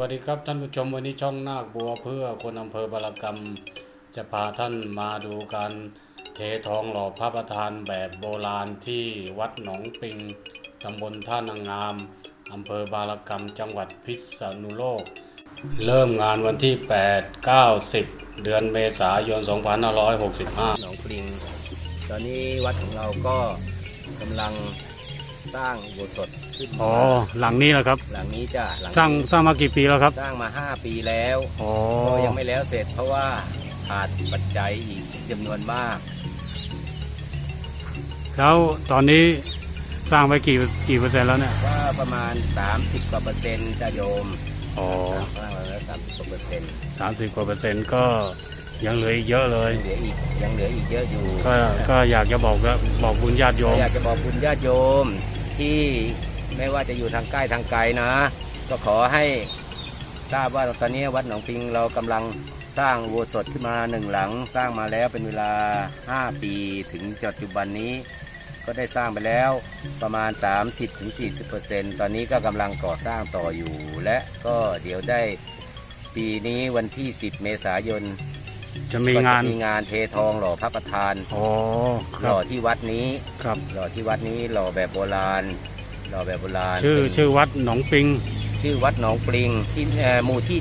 วัสดีครับท่านผู้ชมวันนี้ช่องนาคบัวเพื่อคนอำเภอบารกรรม จะพาท่านมาดูการเททองหล่อพระประธานแบบโบราณที่วัดหนองปิงตำบลท่านางงามอำเภอบารกรรมจังหวัดพิษณุโลก เริ่มงานวันที่ 8 9 10 เดือนเมษายน 2565 หนองปิง ตอนนี้วัดของเราก็กำลังสร้างอุโบสถ ขึ้นอ๋อหลังนี้แหละครับ หลังนี้จะหลังสร้างสร้างมากี่ปีแล้วครับสร้างมา5ปีแล้วอ๋อก็ยังไม่แล้วเสร็จเพราะว่าขาดปัจจัยอีกจำนวนมาก แล้วตอนนี้สร้างไปกี่กี่เปอร์เซ็นต์แล้วเนี่ยก็ประมาณ 30กว่าเปอร์เซ็นต์จะโยมอ๋อสร้างมาแล้ว30กว่าเปอร์เซ็นต์สามสิบกว่าเปอร์เซ็นต์ก็ยังเหลืออีกเยอะเลย ยังเหลืออีกยังเหลืออีกเยอะอยู่ ก็ก็อยากจะบอกว่าบอกบุญญาติโยม อยากจะบอกคุณญาติโยมที่ ไม่ว่าจะอยู่ทางใกล้ทางไกลนะ ก็ขอให้ทราบว่าตอนนี้วัดหนองปิงเรากำลังสร้างอุโบสถขึ้นมาหนึ่งหลัง สร้างมาแล้วเป็นเวลา 5 ปีถึงปัจจุบันนี้ ก็ได้สร้างไปแล้วประมาณ 30-40%ตอนนี้ก็กำลังก่อสร้างต่ออยู่ และก็เดี๋ยวได้ปีนี้วันที่ 10 เมษายนจะมีก็งานจะมีงานเททองหล่อพระประธานอ๋อคหรับล่อที่วัดนี้ครับหล่อที่วัดนี้หล่อแบบโบราณ หล่อแบบโบราณชื่อเป็นชื่อวัดหนองปิง ชื่อวัดหนองปริงที่เอ่อหมู่ที่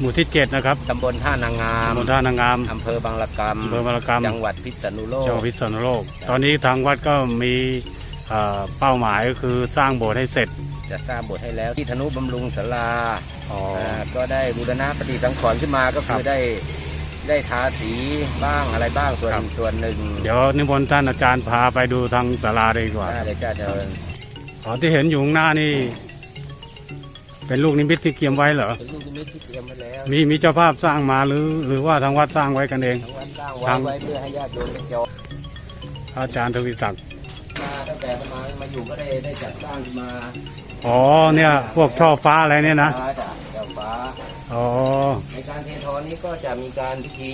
หมู่ที่เจ็ดนะครับ7ตำบลท่านางงามตำบลท่านางงาม อำเภอบางละกอำเภอบารกรรมำจังหวัดพิษณุโลก จังหวัดพิษณุโลก ตอนนี้ทางวัดก็มีเอ่อเป้าหมายก็คือสร้างโบสถ์ให้เสร็จ จะสร้างโบสถ์ให้แล้วที่ธนุบำรุงศาลาอ๋ออ่าก็ได้บูรณะปฏิสังขรณ์ขึ้นมาก็คือได้ได้ทาสีบ้างอะไรบ้างส่วนส่วนหนึ่งเดี๋ยวนิมนต์ท่านอาจารย์พาไปดูทางศาลาดีกว่า ได้เลยจ้าเชิญ อ๋อที่เห็นอยู่ข้างหน้านี่ เป็นลูกนิมิตที่เกียมไว้เหรอเป็นลูกนิมิตที่เตรียมไว้แล้วมีมีเจ้าภาพสร้างมาหรือ หรือว่าทางวัดสร้างไว้กันเอง ทั้งวัดสร้างไว้ทางไว้เพื่อให้ญาติโยมได้จองพระอาจารย์ทวีศักดิ์มาตั้งแต่มามาอยู่ก็ได้ได้จัดสร้างขึ้นมาอ๋อเนี่ย พวกช่อฟ้าอะไรเนี่ยนะ ฟ้าจากเจ้าฟ้า อ๋อในการเททองนี้ก็จะมีการพิธี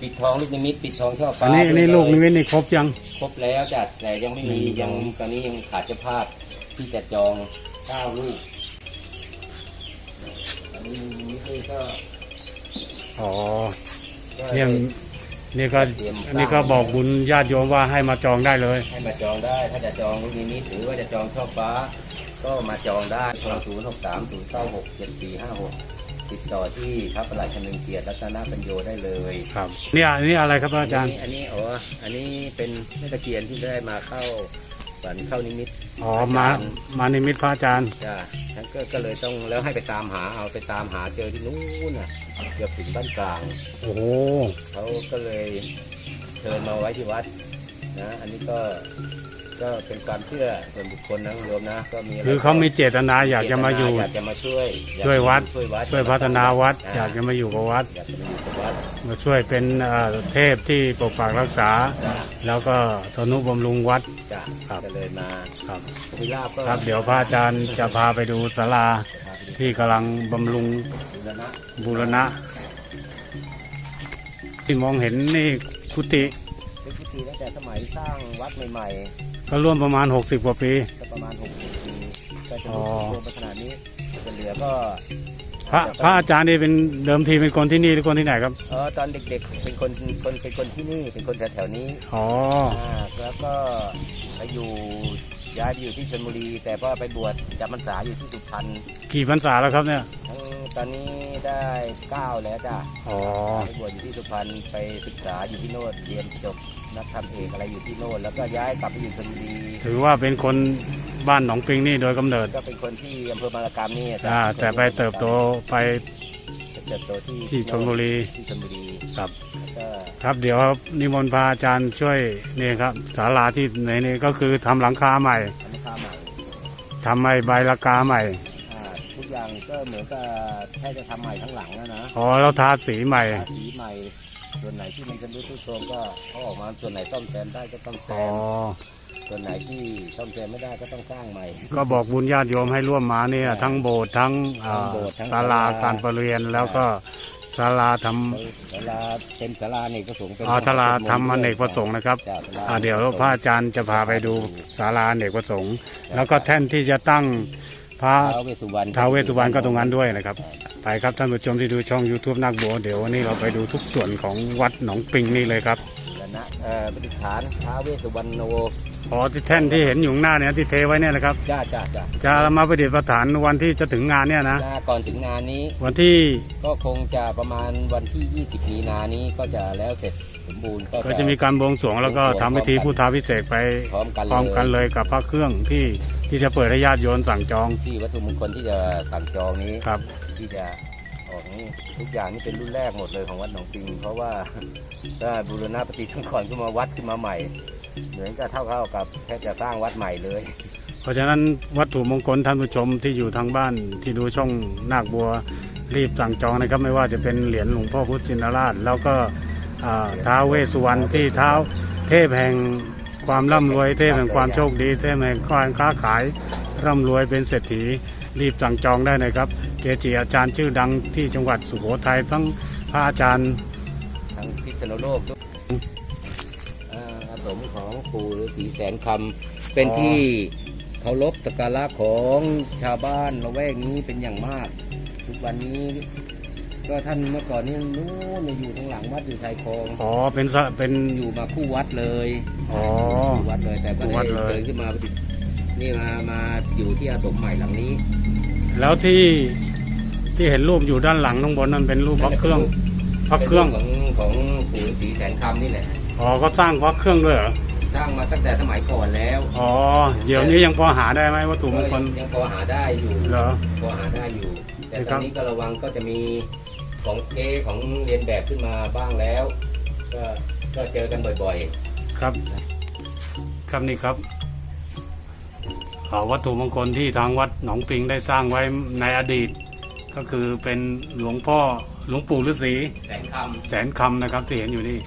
ปิดทองลูกนิมิตปิดทองช่ออัฟ้านนี้อันนี้ด้วยลูกนิมิตนี่ครบยัง ครบแล้วจัดแต่ยังไม่มีหนึ่งยังสองตอนนี้ยังขาดเจ้าภาพที่จะจองเก้าลูกอันนี้ลูกนิมิตนี่ก็อ๋อก็เนี่ยนี่ก็เตรียมสร้างนี่ก็บอกบุญญาติโยมว่าให้มาจองได้เลย ให้มาจองได้ ถ้าจะจองลูกนิมิตหรือว่าจะจองช่อฟ้า ก็มาจองได้โทรศูนย์หกสามศูนย์เก้าหกเจ็ดสี่ห้าหก ติดต่อที่พระประหลัดคนึงเกียรติรัตนปัญโยได้เลยครับเนี่ยอันนี้อะไรครับอาจารย์อันนี้อันนี้อ๋ออันนี้เป็นแม่ตะเคียนที่ได้มาเข้าฝันเข้านิมิตอ๋อมามานิมิตพระอาจารย์จ้าฉันก็ก็เลยต้องแล้วให้ไปตามหาเอาไปตามหาเจอที่นู้นน่ะเกือบถึงบ้านกลางโอ้โหเขาก็เลยเชิญมาไว้ที่วัดนะ อันนี้ก็ ก็เป็นความเชื่อส่วนบุคคลนะโยมนะก็มีะไรคือเขามีเจตนาอยากจะมาอยู่ อยากจะมาช่วยอากช่วยวัด ช่วยวัดช่วยพัฒนาวัดาอยากจะมาอยู่กับวัด อยากจะมาอยู่กับวัด มาช่วยเป็นเอ่อเทพที่ปกปักรักษา จ้าแล้วก็ทนุบำรุงวัด จ้าครับ ก็เลยมาครับพิราบก็ครับเดี๋ยวพระอาจารย์จะพาไปดูศาลาที่กำลังบำรุงบูรณะบูรณะ ที่มองเห็นนี่กุฏิ เป็นพิธีตั้งแต่สมัยสร้างวัดใหม่ ก็ร่วมประมาณ 60 กว่าปีๆก็ประมาณ60ปีก็จะอ๋อรวมไปขนาดนี้จะเหลือก็พระพระอาจารย์นี่เป็นเดิมทีเป็นคนที่นี่หรือคนที่ไหนครับ เออตอนเด็กๆ เป็นคนคนเป็นคนที่นี่เป็นคนแถวๆนี้อ๋ออ่าแล้วก็ไปอยู่ย้ายไปอยู่ที่ชลบุรี แต่ก็ไปบวชจำพรรษาอยู่ที่สุพรรณกี่พรรษาแล้วครับเนี่ยทั้งตอนนี้ได้เก้าแล้วจ้ะอ๋อไปบวชอยู่ที่สุพรรณไปศึกษาอยู่ที่โน่นเรียนจบ นักธรรมเอกอะไรอยู่ที่โน่นแล้วก็ย้ายกลับไปอยู่ชลบุรีถือว่าเป็นคนบ้านหนองปิงนี่โดยกำเนิดก็เป็นคนที่อำเภอบางละกามนี่จ้ะอ่าแต่ไปเติบโตไปเติบโตที่ที่ชลบุรีที่ชลบุรีครับแล้วก็ครับเดี๋ยวนิมนต์พระอาจารย์ช่วยนี่ครับศาลาที่ในนี้ก็คือทำหลังคาใหม่ทำข้าวใหม่ทำไม้ใบละกาใหม่อ่าทุกอย่างก็เหมือนกับแค่จะทำใหม่ทั้งหลังแล้วนะอ๋อแล้วทาสีใหม่ทาสีใหม่ ส่วนไหนที่มันจะรู้ทุกโทรมก็เขาออกมาส่วนไหนซ่อมแซมได้ก็ต้องแซอ๋อ มส่วนไหนที่ซ่อมแซมไม่ได้ก็ต้องสร้างใหม่ ก็บอกบุญญาติโยมให้ร่วมมาเนี่ย ทั้งโบสถ์ทั้งอ่าทั้งโบสถ์ทั้งศาลาศาลา การประเรียนแล้วก็ศาลาทเวลาเป็นศาลาเนกประสงค์เป็นำอ๋อศาลาทำอเนกประสงค์นะครับจ้ะศาลาอ่าเดี๋ยวพระอาจารย์จะพาไปดูศาลาอเนกประสงค์ แล้วก็แท่นที่จะตั้งพระท้าวเวสสุวรรณท้าวเวสสุวรรณก็ตรงนั้นด้วยนะครับ ไปครับท่านผู้ชมที่ดูช่อง YouTube นักบัวเดี๋ยววันนี้เราไปดูทุกส่วนของวัดหนองปิงนี่เลยครับและนะเอ่อปฏิฐานท้าวเวสสุวรรณโนอ๋อที่แท่นที่เห็นอยู่ข้างหน้าเนี่ยที่เทไว้เนี่ยนะครับ จ้าจ้าจ้าจะมาประดิษฐานวันที่จะถึงงานเนี่ยนะ จ้าก่อนถึงงานนี้วันที่ก็คงจะประมาณวันที่ 20 มีนานี้ก็จะแล้วเสร็จสมบูรณ์ก็ก็จะมีการบวงสรวงแล้วก็ทำพิธีพุทธาพิเศษกไปพร้อมกันพร้อมกันเลยเลยกับพระเครื่องที่ ที่จะเปิดให้ญาติโยมสั่งจองที่วัตถุมงคลที่จะสั่งจองนี้ครับ ที่จะออกนี้ทุกอย่างนี่เป็นรุ่นแรกหมดเลยของวัดหนองปิง เพราะว่าได้บูรณะปฏิสังขรณ์ขึ้นมาวัดขึ้นมาใหม่ เหมือนกับเท่าๆกับแค่จะสร้างวัดใหม่เลย เพราะฉะนั้นวัตถุมงคลท่านผู้ชมที่อยู่ทางบ้านที่ดูช่องนาคบัวรีบสั่งจองนะครับ ไม่ว่าจะเป็นเหรียญหลวงพ่อพุทธชินราช แล้วก็อ่าท้าวเวสสุวรรณที่เท้าเทพแห่ง ความร่ำรวยเทพแห่งความโชคดีเทพแห่งการค้าขาย ร่ำรวยเป็นเศรษฐีรีบสั่งจองได้นะครับ เกจิอาจารย์ชื่อดังที่จังหวัดสุโขทัยทั้งพระอาจารย์ทางพิษณุโลกอาสมของปู่ฤาษีแสนคำเป็นที่เคารพสักการะของชาวบ้านละแวกนี้เป็นอย่างมาก ทุกวันนี้ ก็ท่านเมื่อก่อนนี้นู้นอยู่ทางหลังวัดอยู่ชายคลองอ๋อเป็นสะเป็นอยู่มาคู่วัดเลยอ๋อคู่วัดเลยแต่ก็คู่วัได้ดเลยเชิญขึ้นมาประดิษฐ์นี่มามาอยู่ที่อาสมใหม่หลังนี้แล้วที่ที่เห็นรูปอยู่ด้านหลังข้างบนนั่นเป็นรูปพระเครื่องพระเครื่องเป็นของของปู่ฤาษีแสนคำนี่แหละอ๋อก็สร้างพระเครื่องด้วยเหรอสร้างมาตั้งแต่สมัยก่อนแล้วอ๋อเดี๋ยวนี้ยังพอหาได้ไหมวัตถุมงคลยังพอหาได้อยู่เหรอ พอหาได้อยู่ แต่คตรัอบนนี้ก็ระวังก็จะมี ของเก๊ของเรียนแบบขึ้นมาบ้างแล้ว ก็ก็เจอกันบ่อยครับ ครับนี่ครับอ่าวัตถุมงคลที่ทางวัดหนองปิงได้สร้างไว้ในอดีต ก็คือเป็นหลวงพ่อหลวงปู่ฤาษีๆแสนคแสนคำนะครับที่เห็นอยู่นี่ำ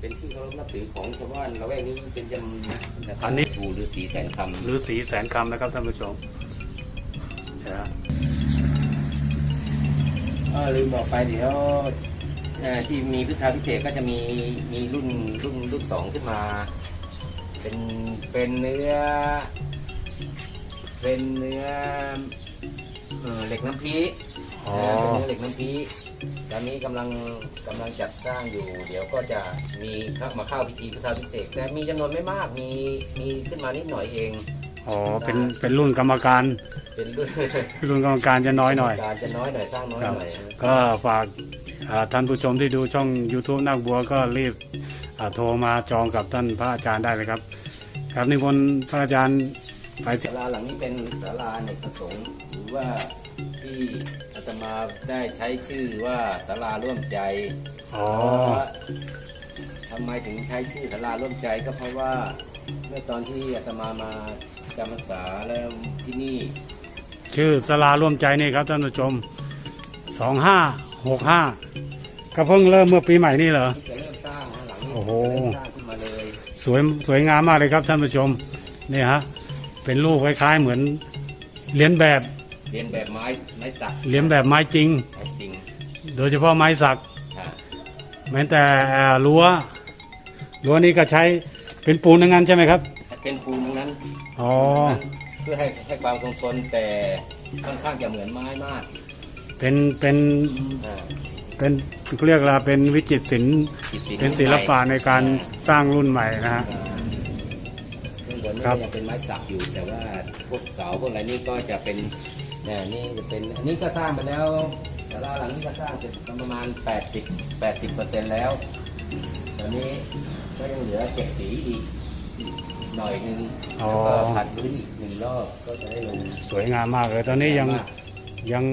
เป็นที่เคารพนับถือของชาวบ้านละแวกนี้เป็นจำนะครับอันนี้ปู่ฤาษีแสนคำฤาษีแสนคำนะครับท่านผู้ชม นะเออลืมบอกไปเดี๋ยวเอ่อที่มีพุทธาพิเศษกก็จะมีมีรุ่นรุ่นรุ่นสองขึ้นมา เป็นเป็นเนื้อ เป็นเนื้อเอ่อเหล็กน้ำพีอ๋อ เป็นเนื้อเหล็กน้ำพีตอนนี้กำลังกำลังจัดสร้างอยู่ เดี๋ยวก็จะมีเข้ามาเข้าพิธีพุทธาพิเศษกแต่มีจำนวนไม่มากมีมีขึ้นมานิดหน่อยเอง อ๋อเป็นเป็นรุ่นกรรมการ เป็นรุ่นรุ่นกรรมการจะน้อยหน่อย การจะน้อยหน่อยสร้างน้อยครับหน่อยก็ฝากอ่าท่านผู้ชมที่ดูช่อง YouTube นักบัวก็รีบอ่าโทรมาจองกับท่านพระอาจารย์ได้เลยครับ ครับนิมนต์พระอาจารย์ไปที่ศาลาหลังนี้เป็นศาลาเนกประสงค์หรือว่าที่อาตมาได้ใช้ชื่อว่าศาลาร่วมใจอ๋อเพราะว่าทำไมถึงใช้ชื่อศาลาร่วมใจก็เพราะว่าเมื่อตอนที่อาตมามาจำพรรษาแล้วที่นี่ ชื่อสลาร่วมใจนี่ครับท่านผู้ชมสองห้าหกห้าก็เพิ่งเริ่มเมื่อปีใหม่นี่เหรอที่จะเริ่มสร้างนะหลังนี้โอ้โห จะเริ่มสร้างขึ้นมาเลยสวยสวยงามมากเลยครับท่านผู้ชมนี่ฮะเป็นรูปคล้ายๆเหมือนเลียนแบบเรียนแบบไม้ไม้สักเลียนแบบไม้จริงจริงโดยเฉพาะไม้สัก ค่ะแม้แต่เอ่อรั้วรั้วนี้ก็ใช้เป็นปูนทั้งนั้นใช่ไหมครับ เป็นปูนตรงนั้นอ๋อ เพื่อให้ให้ความคงทนแต่ค่อนข้างจะเหมือนไม้มากเป็นเป็นอ่าเป็นเขาเรียกว่าเป็นวิจิตรศิลป์จิตติเป็นศิลปะในการสร้างรุ่นใหม่นะฮะ ข้างบนนี่ครัก็บ ยังเป็นไม้สักอยู่ แต่ว่าพวกเสาพวกอะไรนี่ก็จะเป็นเนี่ยนี่จะเป็นอันนี้ก็สร้างไปแล้วศาลาหลังนี้ก็สร้างเสร็จประมาณ 80 80เปอร์เซ็นต์แล้ว ตอนนี้ก็ยังเหลือเก็บสีอีก หน่อยหนึงอ๋อ แล้วก็ผัดพื้นอีกหนึ่งรอบก็จะได้ลงสวยงามมากเลยตอนนี้ยังยัง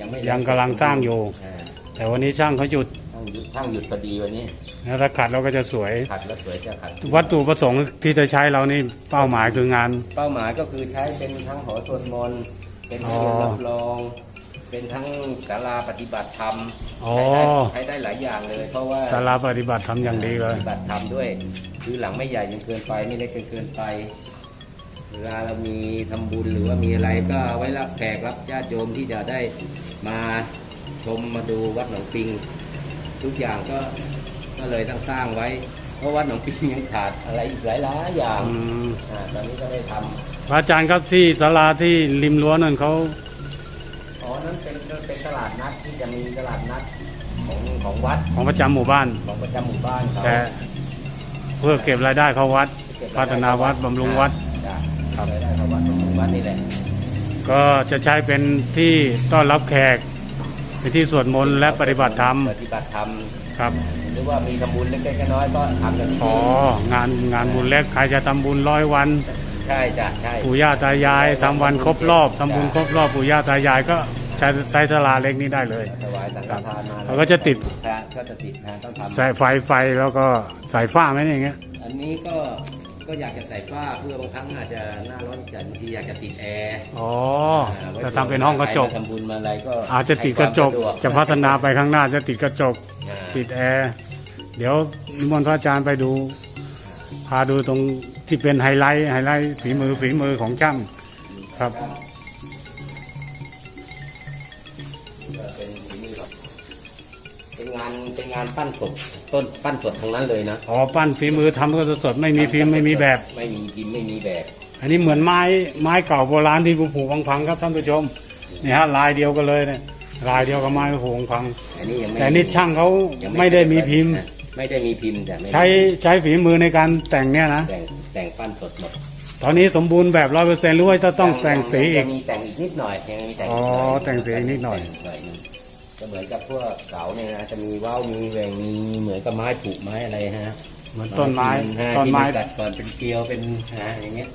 ยังไม่ยังกำลังสร้างอยู่ อ่าแต่วันนี้ช่างเขาหยุดช่างหยุดช่างหยุดพอดีวันนี้แล้วถ้าขัดเราก็จะสวยขัดแล้วสวยจะขัดวัตถุประสงค์ที่จะใช้เรานี่เป้าหมายคืองาน เป้าหมายก็คือใช้เป็นทั้งหอสวดมนต์เป็นอ๋อเรือนรับรอง เป็นทั้งศาลาปฏิบัติธรรมอ๋อ ใช้ได้ใช้ได้หลายอย่างเลย เพราะว่า สาราปฏิบัติทำอย่างดีเลย ปฏิบัติธรรมด้วย คือหลังไม่ใหญ่จนเกินไปไม่เล็กจนเกินไป เวลาเรามีทำบุญหรือว่ามีอะไรก็เอาไว้รับแขกรับญาติโยมที่จะได้มาชมมาดูวัดหนองปิง ทุกอย่างก็ก็เลยต้องสร้างไว้ เพราะวัดหนองปิงยังขาดอะไรอีกหลายๆอย่างอืมอ่าตอนนี้ก็ได้ทำพระอาจารย์ครับที่ศาลาที่ริมรั้วนั่นเขาอ๋อนั่นเป็นเป็นตลาดนัดที่จะมีตลาดนัดของของวัดของประจำหมู่บ้านของประจำหมู่บ้านเขาแต่ เพื่อเก็บรายได้เข้าวัด พัฒนาวัดบำรุงวัดจ้ะครับรายได้เข้าวัดบำรุงวัดนี่แหละก็จะใช้เป็นที่ต้อนรับแขก เป็นที่สวดมนต์และปฏิบัติธรรมปฏิบัติธรรมครับ หรือว่ามีทำบุญเล็กๆน้อยๆก็ทำกันที่อ๋อ นี่งานงานบุญเล็กใครจะทำบุญร้อยวัน ใช่จ้ะใช่ปู่ย่าตายายทำวันครบรอบทำบุญครบรอบปู่ย่าตายายก็ ใช้ใช้ศาลาเล็กนี้ได้เลยถวายสังฆทานมาเราก็จะติดพระก็จะติดนะต้องทำใส่ไฟไฟแล้วก็ใส่ฝ้าไหมเนี่ยอย่างเงี้ย อันนี้ก็ก็อยากจะใส่ฝ้าเพื่อบางครั้งอาจจะหน้าร้อนจัดบางทีอยากจะติดแอร์อ๋ออ่าไว้จะทำเป็นห้องกระจก ใคมาทำบุญมาอะไรก็อาจจะติดกระจก ให้ความสจะพัฒนาไปข้างหน้าจะติดกระจก อ่าติดแอร์ เดี๋ยวนิมนต์พระอาจารย์ไปดู พาดูตรงที่เป็นไฮไลท์ไฮไลท์ฝีมือฝีมือของช่างครับ เป็นฝีมือครับเป็นงานเป็นงานปั้นสดต้นปั้นสดทั้งนั้นเลยนะอ๋อปั้นฝีมือทำก็สดๆไม่มีพิมพ์ไม่มีแบบ ไม่มีพิมพ์ไม่มีแบบ อันนี้เหมือนไม้ไม้เก่าโบราณที่ผุๆพังๆครับท่านผู้ชมนี่ฮะลายเดียวกันเลยเนี่ยลายเดียวกับไม้ผุๆพังอันนี้ยังไม่แต่นี่ช่างเขายังไม่ได้มีพิมพ์ ไม่ได้มีพิมพ์แต่ไม่ใช้ใช้ฝีมือในการแต่งเนี่ยนะแต่งแต่งปั้นสดหมดตอนนี้สมบูรณ์แบบร้อยเปอร์เซ็นต์หรือว่าจะต้องแต่งสีอีกยังมีแต่งอีกนิดหน่อยยังมีแต่งอ๋อนิดหน่อยแต่งสีอีกนิดหน่อย เหมือนกับพวกเสาเนี่ยนะจะมีว่าวมีแหวงมีเหมือนกับไม้ปลูกไม้อะไรฮะเหมือนต้นไม้ฮะต้นไม้ที่กัดก่อนเป็นเกลียวเป็นฮะอย่างเงี้ย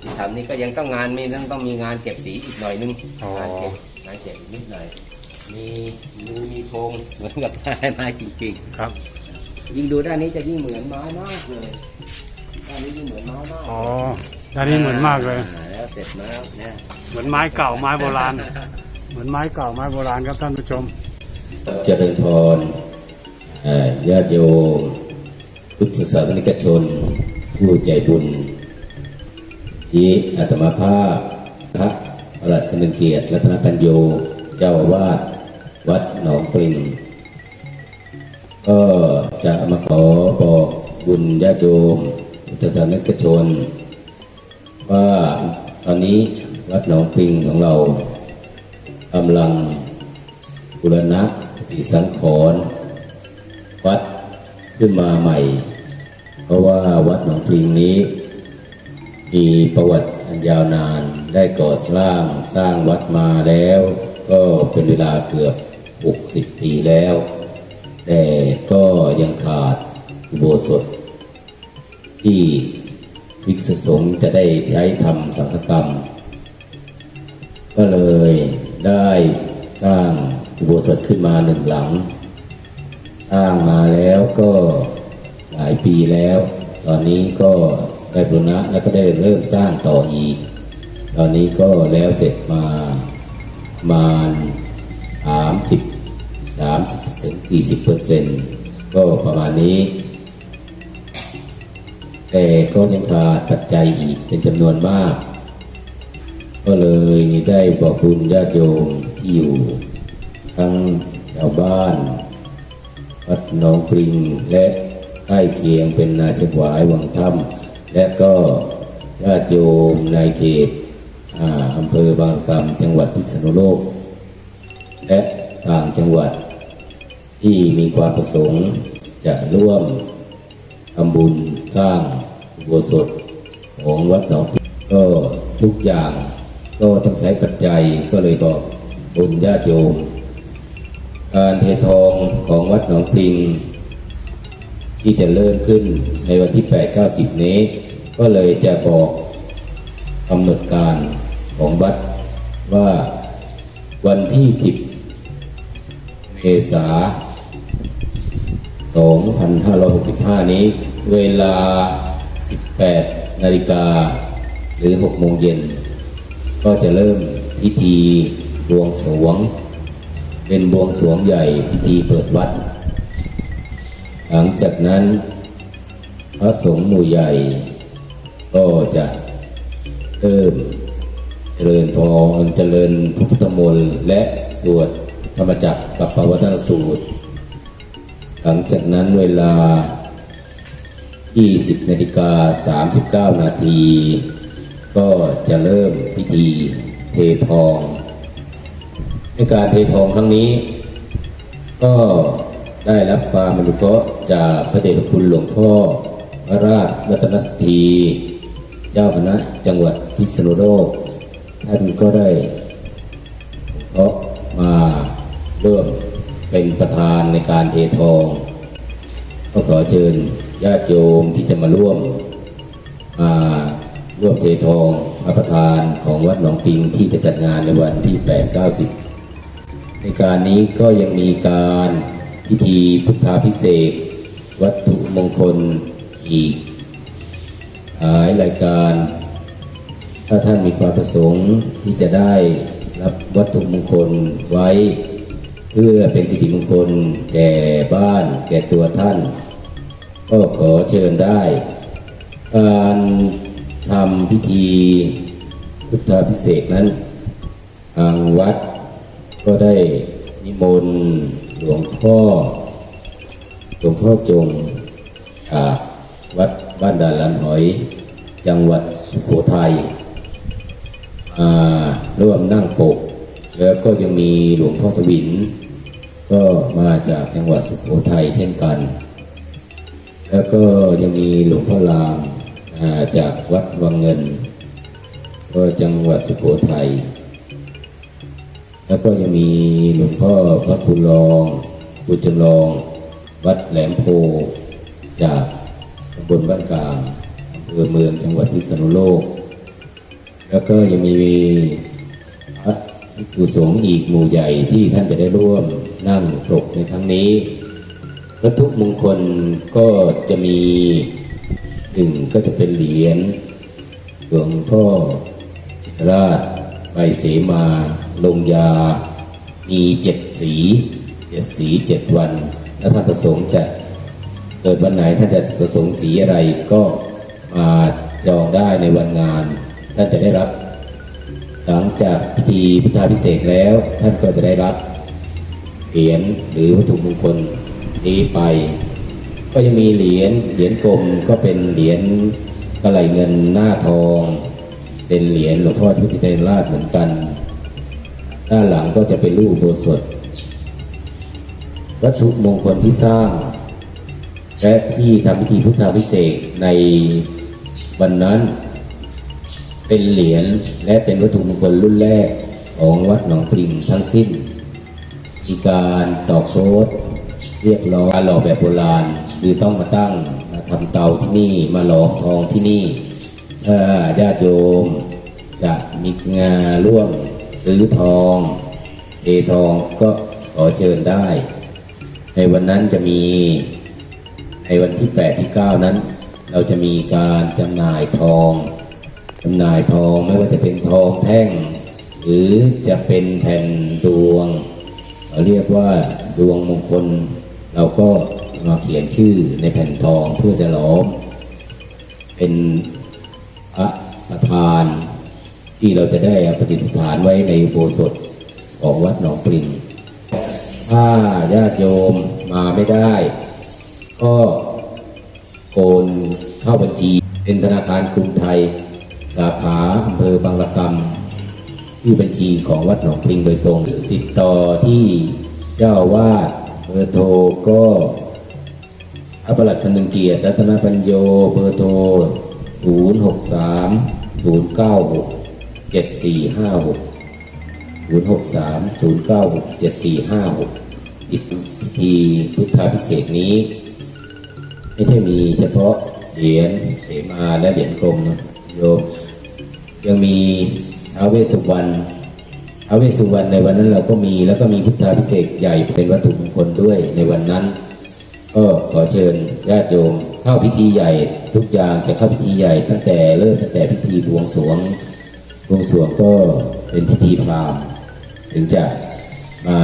ที่ทำนี่ก็ยังต้องงานมีต้องต้องมีงานเก็บสีอีกหน่อยนึงอ๋อ งานเก็บงานเก็บอีกนิดหน่อยมีมีมีโครงเหมือนกับไม้ไม้จริง ครับๆ ยิ่งดูด้านนี้จะยิ่งเหมือนไม้มากเลยด้านนี้ยิ่งเหมือนไม้มากอ๋อด้านนี้เหมือนมากเลย อ่แล้วเสร็จแล้วนะ เหมือนไม้เก่าไม้โบราณ เหมือนไม้เก่าไม้โบราณครับท่านผู้ชม เจริญพรญาติโยมพุทธศาสนิกชน ผู้ใจบุญที่อาตมาภาพพระประหลัดคนึงเกียรติรัตนปัญโยเจ้าอาวาสวัดหนองปริงก็จะมาขอบอกบุญญาติโยมพุทธศาสนิกชน ว่าตอนนี้วัดหนองปริงของเรา กำลังบุรณะปฏิสังขรณ์วัดขึ้นมาใหม่ เพราะว่าวัดหนองปลิงนี้ มีประวัติอันยาวนานได้ก่อสร้างสร้างวัดมาแล้ว ก็เป็นเวลาเกือบ 60 ปีแล้ว แต่ก็ยังขาดอุโบสถ ที่ภิกษุสงฆ์จะได้ใช้ทำสังฆกรรม ก็เลย ได้สร้างอุโบสถขึ้นมาหนึ่งหลัง สร้างมาแล้วก็หลายปีแล้ว ตอนนี้ก็ได้บูรณะแล้วก็ได้เริ่มสร้างต่ออีก ตอนนี้ก็แล้วเสร็จมาประมาณสามสิบสามสิบถึงสี่สิบเปอร์เซ็นต์ก็ประมาณนี้ แต่ก็ยังขาดปัจจัยอีกเป็นจำนวนมาก ก็เลยได้บอกบุญญาติโยมที่อยู่ ทั้งชาวบ้านวัดหนองปริงและใกล้เคียงเป็นนาชวายวังถ้ำและก็ญาติโยมในเขตอาอำเภอบางกำจังหวัดพิษณุโลก และต่างจังหวัดที่มีความประสงค์จะร่วมทำบุญสร้างอุโบสถของวัดหนองปริงก็ทุกอย่าง ก็ต้องใช้ปัจจัยก็เลยบอกบุญญาโยมการเททองของวัดหนองปริง ที่จะเริ่มขึ้นในวันที่ 8 9 0 นี้ ก็เลยจะบอกกำหนดการของวัดว่าวันที่ 10 เมษา 2565 นี้ เวลา 18 นาฬิกาหรือ 6 โมงเย็น ก็จะเริ่มพิธีบวงสวง เป็นบวงสวงใหญ่พิธีเปิดวัด หลังจากนั้น พระสงฆ์หมู่ใหญ่ ก็จะเริ่มเจริญพรเจริญพุทธมนต์และสวดธรรมจักรกับปวัตนสูตร หลังจากนั้นเวลา 20นาฬิกา39 นาที ก็จะเริ่มพิธีเททองในการเททองครั้งนี้ ก็ได้รับความอนุเคราะห์จากพระเดชพระคุณหลวงพ่อพระราชรัตนสตีเจ้าคณะจังหวัดพิษณุโลกท่านก็ได้เพราะมาร่วมเป็นประธานในการเททอง ก็ขอเชิญญาติโยมที่จะมาร่วมมา ร่วมเททองพระประธานของวัดหนองปิงที่จะจัดงานในวันที่ 8 90 ในการนี้ก็ยังมีการพิธีพุทธาพิเศษ วัตถุมงคลอีกหลายรายการ ถ้าท่านมีความประสงค์ที่จะได้รับวัตถุมงคลไว้ เพื่อเป็นสิริมงคลแก่บ้านแก่ตัวท่าน ก็ขอเชิญได้การ ทำพิธีพุทธาพิเศษนั้นทางวัดก็ได้นิมนต์หลวงพ่อหลวงพ่อจงจากวัดบ้านด่านลันหอย จังหวัดสุโขทัยมาร่วมนั่งปก แล้วก็ยังมีหลวงพ่อทวิน ก็มาจากจังหวัดสุโขทัยเช่นกัน แล้วก็ยังมีหลวงพ่อรามอ่า จากวัดวังเงิน ก็จังหวัดสุโขทัย แล้วก็ยังมีหลวงพ่อพระคุณรองกุจำลอง วัดแหลมโพ จากตำบลบ้านกลางอำเภอเมืองจังหวัดพิษณุโลก แล้วก็ยังมีพระภิกษุสงฆ์อีกหมู่ใหญ่ที่ท่านจะได้ร่วมนั่งปรกในครั้งนี้วัตถุมงคลก็จะมี หนึ่งก็จะเป็นเหรียญหลวงพ่อจิตรราชใบเสมาลงยา มีเจ็ดสีเจ็ดสีเจ็ดวัน แล้วท่านประสงค์จะเกิดวันไหนท่านจะประสงค์สีอะไรก็มาจองได้ในวันงาน ท่านจะได้รับ หลังจากพิธีพุทธาพิเศษแล้ว ท่านก็จะได้รับเหรียญหรือวัตถุมงคลนี้ไป ก็ยังมีเหรียญเหรียญกลมก็เป็นเหรียญกระไหลเงินหน้าทอง เป็นเหรียญหลวงพ่อพุทธิเทนราชเหมือนกัน ด้านหลังก็จะเป็นรูปโบสถวัตถุมงคลที่สร้าง และที่ทำพิธีพุทธาพิเศษในวันนั้นเป็นเหรียญและเป็นวัตถุมงคลรุ่นแรกของวัดหนองปริงทั้งสิ้นมีการตอกโค้ดเรียกร้องการหล่อแบบโบราณ คือต้องมาตั้งมาทำเตาที่นี่มาหลอมทองที่นี่ถ้าญาติโยมจะมีงานร่วมซื้อทองเททองก็ขอเชิญได้ ในวันนั้นจะมีในวันที่ 8 ที่ 9 นั้น เราจะมีการจำหน่ายทองจำหน่ายทองไม่ว่าจะเป็นทองแท่ง หรือจะเป็นแผ่นดวง เราเรียกว่าดวงมงคลเราก็ มาเขียนชื่อในแผ่นทองเพื่อจะล้อม เป็นพระประธาน ที่เราจะได้ประดิษฐานไว้ในโบสถของวัดหนองปริงถ้าญาติโยมมาไม่ได้ ก็โอนเข้าบัญชีเป็นธนาคารกรุงไทย สาขาอำเภอบางละกำที่บัญชีของวัดหนองปริงโดยตรง ติดต่อที่เจ้าอาวาดเบอร์โทรก็ พระประหลัดคนึงเกียรติรัตนปัญโยเบอร์โทร0 6 3 0 9 6 7 4 5 6 0 6 3 0 9 6 7 4 5 6 อีกพิธีพุทธาพิเศษนี้ ไม่ใช่มีเฉพาะเหรียญเสมาและเหรียญกลมนะโยมยังมีท้าวเวสุวรรณท้าวเวสุวรรณในวันนั้นเราก็มีแล้วก็มีพุทธาพิเศษใหญ่เป็นวัตถุมงคลด้วยในวันนั้น ก็ขอเชิญญาติโยมเข้าพิธีใหญ่ ทุกอย่างจะเข้าพิธีใหญ่ ตั้งแต่เริ่มตั้งแต่พิธีบวงสรวงบวงสรวงก็เป็นพิธีพราหมณ์ถึงจะมา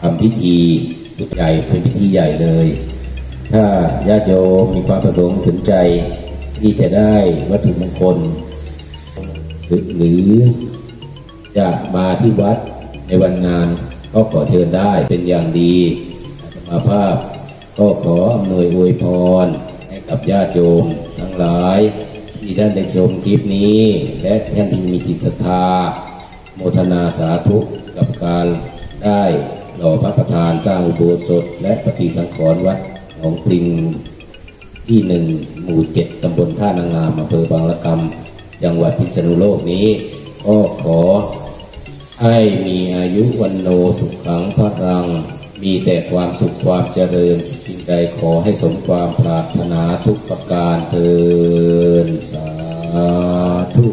ทำพิธีพุทธใหญ่เป็นพิธีใหญ่เลย ถ้าญาติโยมมีความประสงค์สนใจ ที่จะได้วัตถุมงคล หรือหรือจะมาที่วัดในวันงาน ก็ขอเชิญได้เป็นอย่างดีอาตมาภาพ ก็ขออำนวยอวยพร ให้กับญาติโยมทั้งหลาย ที่ท่านได้ชมคลิปนี้ และท่านที่มีจิตศรัทธา โมทนาสาธุกับการได้หล่อพระประธานสร้างอุโบสถและปฏิสังขรณ์วัดหนองปริงที่หนึ่งหมู่เจ็ดตำบลท่านางงามอำเภอบางละกำจังหวัดพิษณุโลกนี้ ก็ขอ ให้มีอายุวันโนสุขังพระรัง มีแต่ความสุขความเจริญสิ่งใดขอให้สมความปรารถนาทุกประการเทินสาธุ